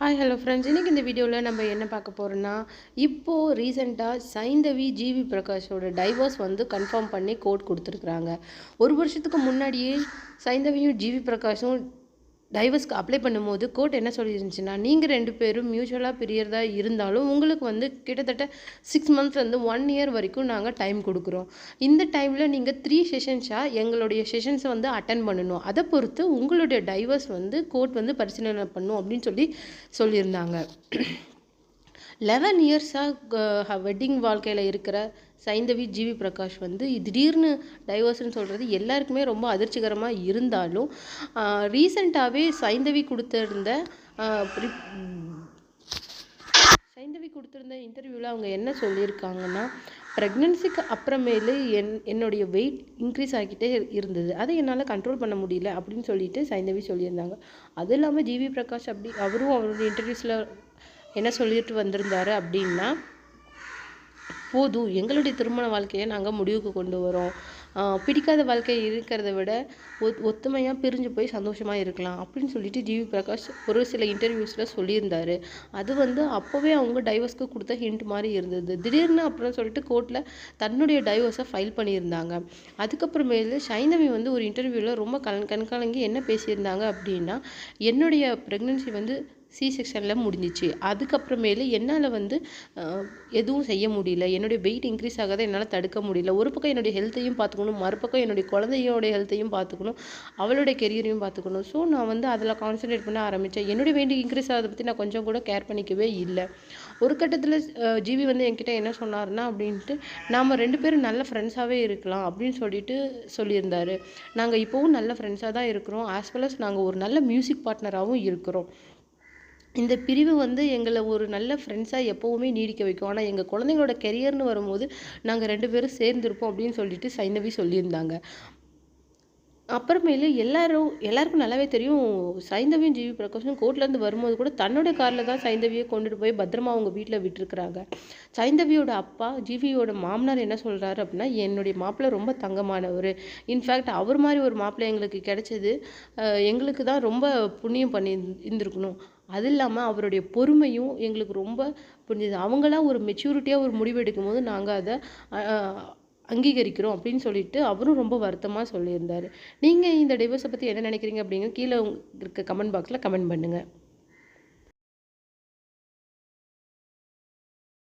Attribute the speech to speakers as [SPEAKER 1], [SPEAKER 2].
[SPEAKER 1] Hi hello friends இன்றைக்கி இந்த வீடியோவில் நம்ம என்ன பார்க்க போகிறோன்னா இப்போது ரீசெண்டாக சைந்தவி ஜிவி பிரகாஷோட டைவர்ஸ் வந்து கன்ஃபார்ம் பண்ணி கோர்ட் கொடுத்துருக்குறாங்க. ஒரு வருஷத்துக்கு முன்னாடியே சைந்தவியும் ஜிவி பிரகாஷும் டைவர்ஸ்க்கு அப்ளை பண்ணும்போது கோர்ட் என்ன சொல்லியிருந்துச்சுன்னா நீங்கள் ரெண்டு பேரும் மியூச்சுவலாக பிரியறதா இருந்தாலும் உங்களுக்கு வந்து கிட்டத்தட்ட சிக்ஸ் மந்த்ஸ்லேருந்து ஒன் இயர் வரைக்கும் நாங்கள் டைம் கொடுக்குறோம். இந்த டைமில் நீங்கள் த்ரீ செஷன்ஸாக எங்களுடைய செஷன்ஸை வந்து அட்டன் பண்ணணும். அதை பொறுத்து உங்களுடைய டைவர்ஸ் வந்து கோர்ட் வந்து பரிசீலனை பண்ணும் அப்படின்னு சொல்லி சொல்லியிருந்தாங்க. லெவன் இயர்ஸாக வெட்டிங் வாழ்க்கையில் இருக்கிற சைந்தவி ஜிவி பிரகாஷ் வந்து திடீர்னு டைவர்ஸ்னு சொல்கிறது எல்லாருக்குமே ரொம்ப அதிர்ச்சிகரமாக இருந்தாலும் ரீசண்டாகவே சைந்தவி கொடுத்துருந்த சைந்தவி கொடுத்துருந்த இன்டர்வியூவில் அவங்க என்ன சொல்லியிருக்காங்கன்னா ப்ரெக்னென்சிக்கு அப்புறமேலு என் என்னுடைய வெயிட் இன்க்ரீஸ் ஆகிக்கிட்டே இருந்தது. அதை என்னால் கண்ட்ரோல் பண்ண முடியல அப்படின்னு சொல்லிட்டு சைந்தவி சொல்லியிருந்தாங்க. அதுவும் இல்லாமல் ஜிவி பிரகாஷ் அப்படி அவரும் அவருடைய இன்டர்வியூஸில் என்ன சொல்லிட்டு வந்திருந்தாரு அப்படின்னா போதும் எங்களுடைய திருமண வாழ்க்கையை நாங்கள் முடிவுக்கு கொண்டு வரோம். பிடிக்காத வாழ்க்கை இருக்கிறத விட ஒத் ஒத்துமையாக பிரிஞ்சு போய் சந்தோஷமாக இருக்கலாம் அப்படின்னு சொல்லிட்டு ஜிவி பிரகாஷ் ஒரு சில இன்டர்வியூஸில் சொல்லியிருந்தார். அது வந்து அப்போவே அவங்க டைவர்ஸ்க்கு கொடுத்த ஹிண்ட் மாதிரி இருந்தது. திடீர்னு அப்புறம் சொல்லிட்டு கோர்ட்டில் தன்னுடைய டைவர்ஸை ஃபைல் பண்ணியிருந்தாங்க. அதுக்கப்புறமேலு சைந்தவி வந்து ஒரு இன்டர்வியூவில் ரொம்ப கண் கண்கலங்கி என்ன பேசியிருந்தாங்க அப்படின்னா என்னுடைய ப்ரெக்னென்சி வந்து சி செக்ஷனில் முடிஞ்சிச்சு. அதுக்கப்புறமேலு என்னால் வந்து எதுவும் செய்ய முடியல. என்னுடைய வெயிட் இன்க்ரீஸ் ஆகாத என்னால் தடுக்க முடியல. ஒரு பக்கம் என்னுடைய ஹெல்த்தையும் பார்த்துக்கணும் மறுபக்கம் என்னுடைய குழந்தையோட ஹெல்த்தையும் பார்த்துக்கணும் அவளுடைய கெரியரையும் பார்த்துக்கணும் ஸோ நான் வந்து அதில் கான்சென்ட்ரேட் பண்ண ஆரம்பித்தேன் என்னுடைய வெயிட் இன்க்ரீஸ் ஆகிறத பற்றி நான் கொஞ்சம் கூட கேர் பண்ணிக்கவே இல்லை. ஒரு கட்டத்தில் ஜிவி வந்து என்கிட்ட என்ன சொன்னார்னா அப்படின்ட்டு நாம் ரெண்டு பேரும் நல்ல ஃப்ரெண்ட்ஸாகவே இருக்கலாம் அப்படின்னு சொல்லிட்டு சொல்லியிருந்தாரு. நாங்கள் இப்போவும் நல்ல ஃப்ரெண்ட்ஸாக தான் இருக்கிறோம். ஆஸ் வெல் அஸ் நாங்கள் ஒரு நல்ல மியூசிக் பார்ட்னராகவும் இருக்கிறோம். இந்த பிரிவு வந்து எங்களை ஒரு நல்ல ஃப்ரெண்ட்ஸாக எப்போவுமே நீடிக்க வைக்கும். ஆனால் எங்கள் குழந்தைங்களோட கெரியர்னு வரும்போது நாங்கள் ரெண்டு பேரும் சேர்ந்துருப்போம் அப்படின்னு சொல்லிட்டு சைந்தவி சொல்லியிருந்தாங்க. அப்புறமேலு எல்லாரும் எல்லாருக்கும் நல்லாவே தெரியும் சைந்தவியும் ஜிவி பிரகாஷும் கோர்ட்லேருந்து வரும்போது கூட தன்னோட காரில் தான் சைந்தவியை கொண்டுட்டு போய் பத்திரமா அவங்க வீட்டில் விட்டுருக்குறாங்க. சைந்தவியோட அப்பா ஜிவியோட மாமனார் என்ன சொல்கிறாரு அப்படின்னா என்னுடைய மாப்பிள்ளை ரொம்ப தங்கமானவர். இன்ஃபேக்ட் அவர் மாதிரி ஒரு மாப்பிள்ளை எங்களுக்கு கிடைச்சது. எங்களுக்கு தான் ரொம்ப புண்ணியம் பண்ணி இருந்திருக்கணும். அது இல்லாமல் அவருடைய பொறுமையும் எங்களுக்கு ரொம்ப புரிஞ்சுது. அவங்களாம் ஒரு மெச்சூரிட்டியாக ஒரு முடிவு எடுக்கும்போது நாங்கள் அதை அங்கீகரிக்கிறோம் அப்படின்னு சொல்லிட்டு அவரும் ரொம்ப வருத்தமாக சொல்லியிருந்தார். நீங்கள் இந்த டிவோர்ஸை பற்றி என்ன நினைக்கிறீங்க அப்படிங்கிற கீழே இருக்க கமெண்ட் பாக்ஸில் கமெண்ட் பண்ணுங்கள்